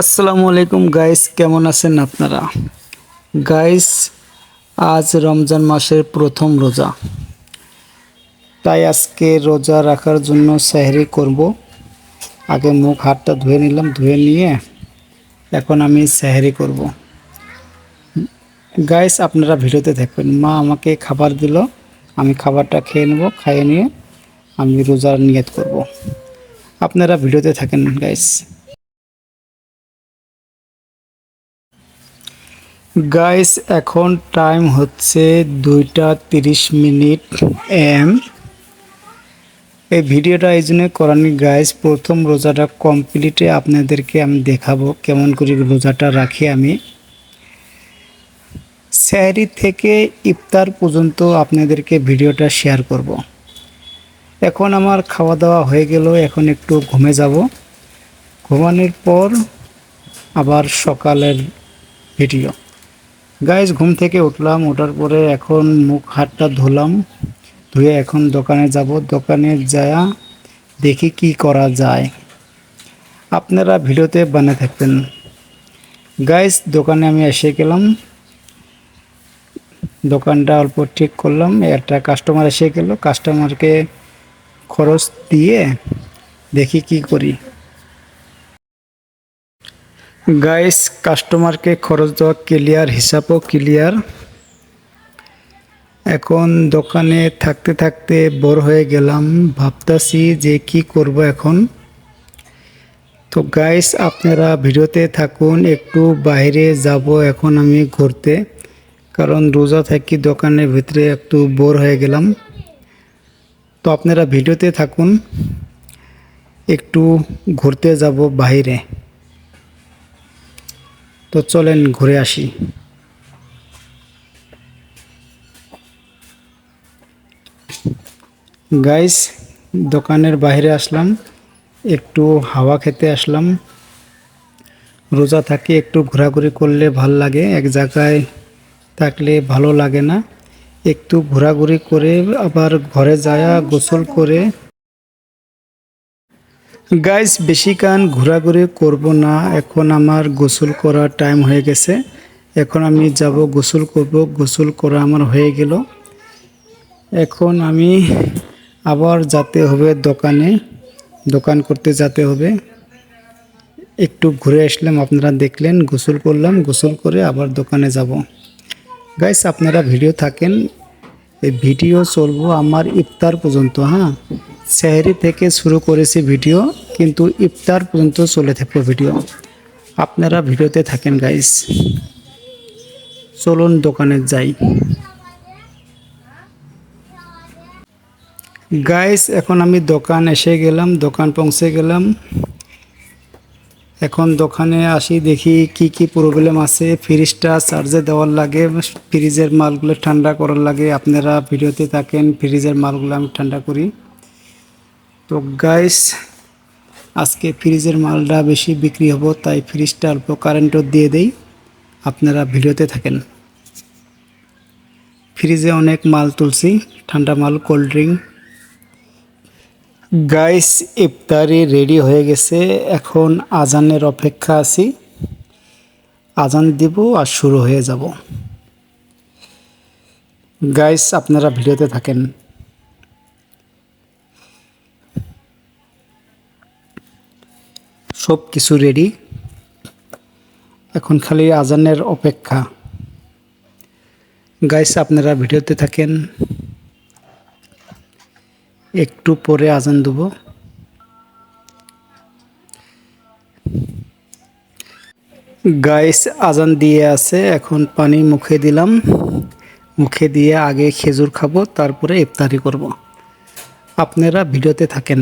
আসসালামু আলাইকুম গাইস, কেমন আছেন আপনারা? গাইস, আজ রমজান মাসের প্রথম রোজা। তাই আজকে রোজা রাখার জন্য সেহরি করব। আগে মুখ, হাতটা ধুয়ে নিলাম, ধুয়ে নিয়ে এখন আমি সেহরি করব। গাইস, আপনারা ভিডিওতে থাকবেন মা আমাকে খাবার দিল, আমি খাবারটা খেয়ে নেব, খাইয়ে নিয়ে আমি রোজার নিয়ত করব। আপনারা ভিডিওতে থাকেন, গাইস। গাইস এখন টাইম হচ্ছে দুইটা তিরিশ মিনিট এম এই ভিডিওটা এই জন্য করানি গাইস প্রথম রোজাটা কমপ্লিটে আপনাদেরকে আমি দেখাবো কেমন করে রোজাটা রাখি আমি। স্যারি থেকে ইফতার পর্যন্ত আপনাদেরকে ভিডিওটা শেয়ার করব। এখন আমার খাওয়া দাওয়া হয়ে গেল, এখন একটু ঘুমে যাব। ঘুমানোর পর আবার সকালের ভিডিও। গাইজ ঘুম থেকে উঠলাম, ওঠার পরে এখন মুখ হাতটা ধুলাম, ধুয়ে এখন দোকানে যাব। দোকানে যায়া দেখি কি করা যায়। আপনারা ভিডিওতে বানিয়ে থাকবেন। গাইজ দোকানে আমি এসে গেলাম। দোকানটা অল্প ঠিক করলাম, একটা কাস্টমার এসে গেল। কাস্টমারকে খরচ দিয়ে দেখি কি করি। গাইস কাস্টমারকে খরচ দেওয়া ক্লিয়ার হিসাবও ক্লিয়ার এখন দোকানে থাকতে থাকতে বোর হয়ে গেলাম, ভাবতাছি যে কি করব এখন। তো গাইস আপনারা ভিডিওতে থাকুন, একটু বাইরে যাব এখন আমি ঘুরতে, কারণ রোজা থাকি দোকানের ভিতরে একটু বোর হয়ে গেলাম। তো আপনারা ভিডিওতে থাকুন, একটু ঘুরতে যাব বাইরে। তো চলেন ঘুরে আসি। গাইস দোকানের বাইরে আসলাম, একটু হাওয়া খেতে আসলাম। রোজা থাকি, একটু ঘোরাঘুরি করলে ভালো লাগে, এক জায়গায় থাকলে ভালো লাগে না। একটু ঘোরাঘুরি করে আবার ঘরে যায়া গোসল করে গাইস বেশি কান ঘোরাঘুরি করব না। এখন আমার গোসল করার টাইম হয়ে গেছে। এখন আমি যাব গোসল করব। গোসল করা আমার হয়ে গেল। এখন আমি আবার যেতে হবে দোকানে। দোকান করতে যেতে হবে। একটু ঘুরে আসলাম, আপনারা দেখলেন, গোসল করলাম। গোসল করে আবার দোকানে যাব। গাইস আপনারা ভিডিও থাকেন। এই ভিডিও চলবো আমার ইফতার পর্যন্ত হ্যাঁ? সেহরি থেকে শুরু করেছি ভিডিও কিন্তু ইফতার পর্যন্ত চলে থাকবে ভিডিও আপনারা ভিডিওতে থাকেন গাইস চলুন দোকানে যাই। গাইস এখন আমি দোকান এসে গেলাম, দোকান পৌঁছে গেলাম। এখন দোকানে আসি, দেখি কি কি প্রবলেম আছে। ফ্রিজটা চার্জে দেওয়ার লাগে ফ্রিজের মালগুলো ঠান্ডা করার লাগে। আপনারা ভিডিওতে থাকেন ফ্রিজের মালগুলো আমি ঠান্ডা করি। তো গাইস আজকে ফ্রিজের মালটা বেশি বিক্রি হব, তাই ফ্রিজটা অল্প কারেন্টও দিয়ে দেই। আপনারা ভিডিওতে থাকেন। ফ্রিজে অনেক মাল তুলছি, ঠান্ডা মাল কোল্ড ড্রিঙ্ক গাইস ইফতারি রেডি হয়ে গেছে। এখন আজানের অপেক্ষা আছি। আজান দিব আর শুরু হয়ে যাব। গাইস আপনারা ভিডিওতে থাকেন। সব কিছু রেডি এখন খালি আজানের অপেক্ষা। গাইস আপনারা ভিডিওতে থাকেন। একটু পরে আজান দেব। গাইস আজান দিয়ে আছে। এখন পানি মুখে দিলাম। মুখে দিয়ে আগে খেজুর খাব, তারপরে ইফতারি করব। আপনারা ভিডিওতে থাকেন।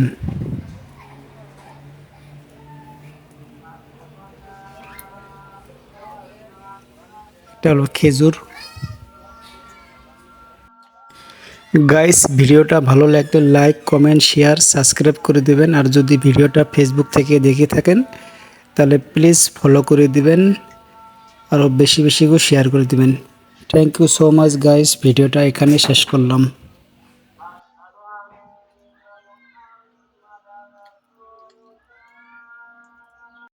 এটা হলো খেজুর। গাইস ভিডিওটা ভালো লাগলে লাইক কমেন্ট শেয়ার সাবস্ক্রাইব করে দিবেন। আর যদি ভিডিওটা ফেসবুক থেকে দেখে থাকেন, তাহলে প্লিজ ফলো করে দিবেন। আরও বেশি বেশি করে শেয়ার করে দিবেন। Thank you so much guys ভিডিওটা এখানে শেষ করলাম।